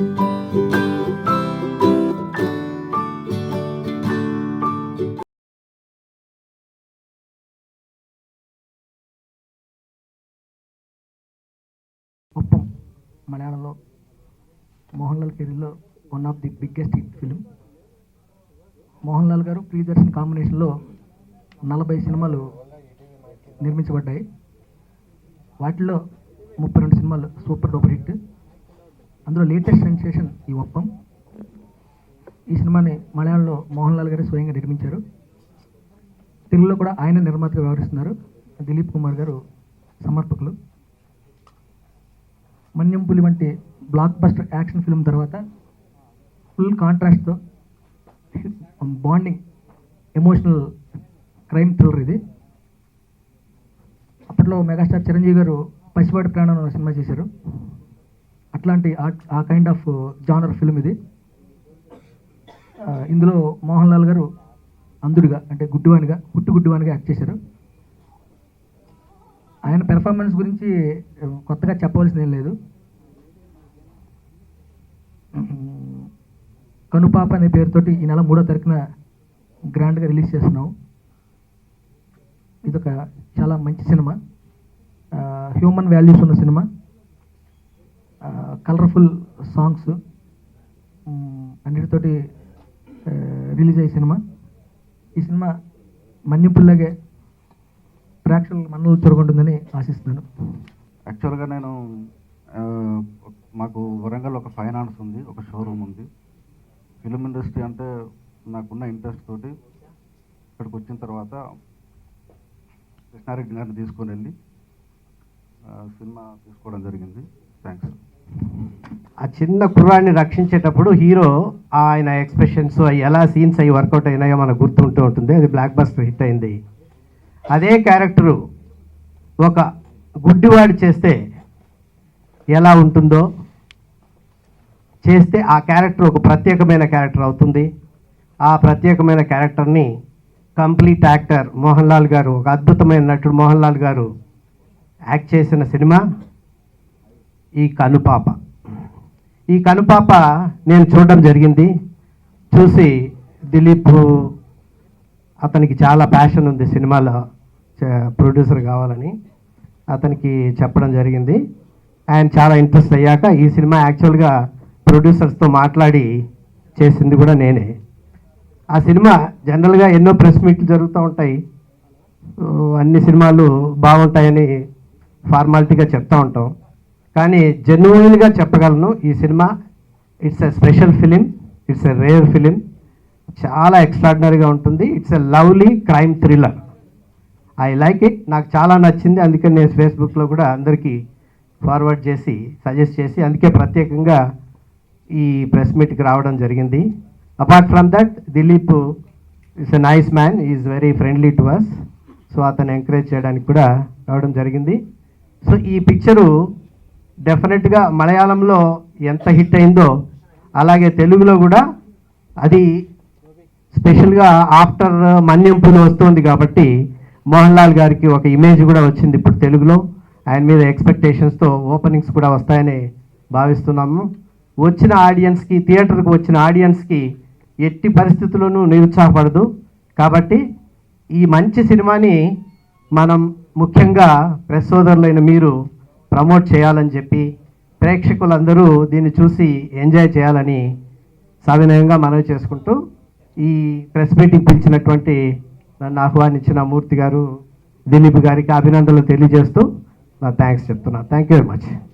ఒప్పం మలయాళంలో మోహన్ లాల్ కెరీర్లో one of the biggest hit film Mohan Lal garu Priyadarshan కాంబినేషన్లో నలభై సినిమాలు నిర్మించబడ్డాయి. వాటిలో ముప్పై రెండు సినిమాలు సూపర్ డూపర్ హిట్. అందులో లేటెస్ట్ సెన్సేషన్ ఈ ఒప్పం. ఈ సినిమాని మలయాళంలో మోహన్ లాల్ గారు స్వయంగా నిర్మించారు. తెలుగులో కూడా ఆయన నిర్మాతగా వ్యవహరిస్తున్నారు. దిలీప్ కుమార్ గారు సమర్పకులు. మన్యం పులి వంటి బ్లాక్ బస్టర్ యాక్షన్ ఫిల్మ్ తర్వాత ఫుల్ కాంట్రాస్ట్తో బాండింగ్ ఎమోషనల్ క్రైమ్ థ్రిల్లర్ ఇది. అప్పట్లో మెగాస్టార్ చిరంజీవి గారు పసివాడి ప్రాణం సినిమా చేశారు. అట్లాంటి ఆ- ఆ కైండ్ ఆఫ్ జానర్ ఫిల్మ్ ఇది. Uh, ఇందులో మోహన్ లాల్ గారు అందుడిగా అంటే గుడ్డివానిగా గుట్టు గుడ్డివానిగా యాక్ట్ చేశారు. ఆయన పెర్ఫార్మెన్స్ గురించి uh, కొత్తగా చెప్పవలసింది ఏం లేదు. కనుపాప అనే పేరుతోటి ఈ నెల మూడో తారీఖున గ్రాండ్గా రిలీజ్ చేస్తున్నాం. ఇదొక చాలా మంచి సినిమా. Uh, హ్యూమన్ వాల్యూస్ ఉన్న సినిమా. కలర్ఫుల్ సాంగ్స్ అన్నిటితోటి రిలీజ్ అయ్యే సినిమా. ఈ సినిమా మన్యుపుల్లాగే ప్రేక్షకులు మనలో చొరగొంటుందని ఆశిస్తున్నాను. యాక్చువల్గా నేను మాకు వరంగల్ ఒక ఫైనాన్స్ ఉంది ఒక షోరూమ్ ఉంది. ఫిలిం ఇండస్ట్రీ అంటే నాకున్న ఇంట్రెస్ట్ తోటి ఇక్కడికి వచ్చిన తర్వాత కృష్ణారెడ్డి గారిని తీసుకొని వెళ్ళి సినిమా తీసుకోవడం జరిగింది. థ్యాంక్స్ ఆ చిన్న కుర్రాన్ని రక్షించేటప్పుడు హీరో ఆయన ఎక్స్ప్రెషన్స్ అవి ఎలా సీన్స్ అవి వర్కౌట్ అయినాయో మనకు గుర్తుంటూ ఉంటుంది. అది బ్లాక్ బస్టర్ హిట్ అయింది. అదే క్యారెక్టరు ఒక గుడ్డివాడు చేస్తే ఎలా ఉంటుందో చేస్తే ఆ క్యారెక్టర్ ఒక ప్రత్యేకమైన క్యారెక్టర్ అవుతుంది. ఆ ప్రత్యేకమైన క్యారెక్టర్ని కంప్లీట్ యాక్టర్ మోహన్ లాల్ గారు ఒక అద్భుతమైన నటుడు మోహన్ లాల్ గారు యాక్ట్ చేసిన సినిమా ఈ కనుపాప. ఈ కనుపాప నేను చూడడం జరిగింది. చూసి దిలీప్ అతనికి చాలా ప్యాషన్ ఉంది సినిమాలో ప్రొడ్యూసర్ కావాలని. అతనికి చెప్పడం జరిగింది. ఆయన చాలా ఇంట్రెస్ట్ అయ్యాక ఈ సినిమా యాక్చువల్గా ప్రొడ్యూసర్స్తో మాట్లాడి చేసింది కూడా నేనే. ఆ సినిమా జనరల్గా ఎన్నో ప్రెస్ మీట్లు జరుగుతూ ఉంటాయి. అన్ని సినిమాలు బాగుంటాయని ఫార్మాలిటీగా చెప్తూ ఉంటాం. కానీ జెన్యున్గా చెప్పగలను ఈ cinema it's a special film it's a rare film చాలా ఎక్స్ట్రాడినరీగా ఉంటుంది it's a lovely crime thriller I like it నాకు చాలా నచ్చింది అందుకని నేను ఫేస్బుక్లో కూడా అందరికీ ఫార్వర్డ్ చేసి సజెస్ట్ చేసి అందుకే ప్రత్యేకంగా ఈ ప్రెస్ మీట్కి రావడం జరిగింది. Apart from that Dileep it's a nice man is very friendly to us so అతను ఎంకరేజ్ చేయడానికి కూడా రావడం జరిగింది. సో ఈ పిక్చరు డెఫినెట్గా మలయాళంలో ఎంత హిట్ అయిందో అలాగే తెలుగులో కూడా అది స్పెషల్గా ఆఫ్టర్ మన్యంపులు వస్తుంది కాబట్టి మోహన్ లాల్ గారికి ఒక ఇమేజ్ కూడా వచ్చింది ఇప్పుడు తెలుగులో. ఆయన మీద ఎక్స్పెక్టేషన్స్తో ఓపెనింగ్స్ కూడా వస్తాయని భావిస్తున్నాము. వచ్చిన ఆడియన్స్కి థియేటర్కి వచ్చిన ఆడియన్స్కి ఎట్టి పరిస్థితుల్లోనూ నిరుత్సాహపడదు. కాబట్టి ఈ మంచి సినిమాని మనం ముఖ్యంగా ప్రెస్ సోదరులైన మీరు ప్రమోట్ చేయాలని చెప్పి ప్రేక్షకులందరూ దీన్ని చూసి ఎంజాయ్ చేయాలని సవినయంగా మనవి చేసుకుంటూ ఈ ప్రెస్ మీటింగ్ పిలిచినటువంటి నన్ను ఆహ్వానించిన మూర్తి గారు దిలీప్ గారికి అభినందనలు తెలియజేస్తూ నా థ్యాంక్స్ చెప్తున్నా. Thank you very much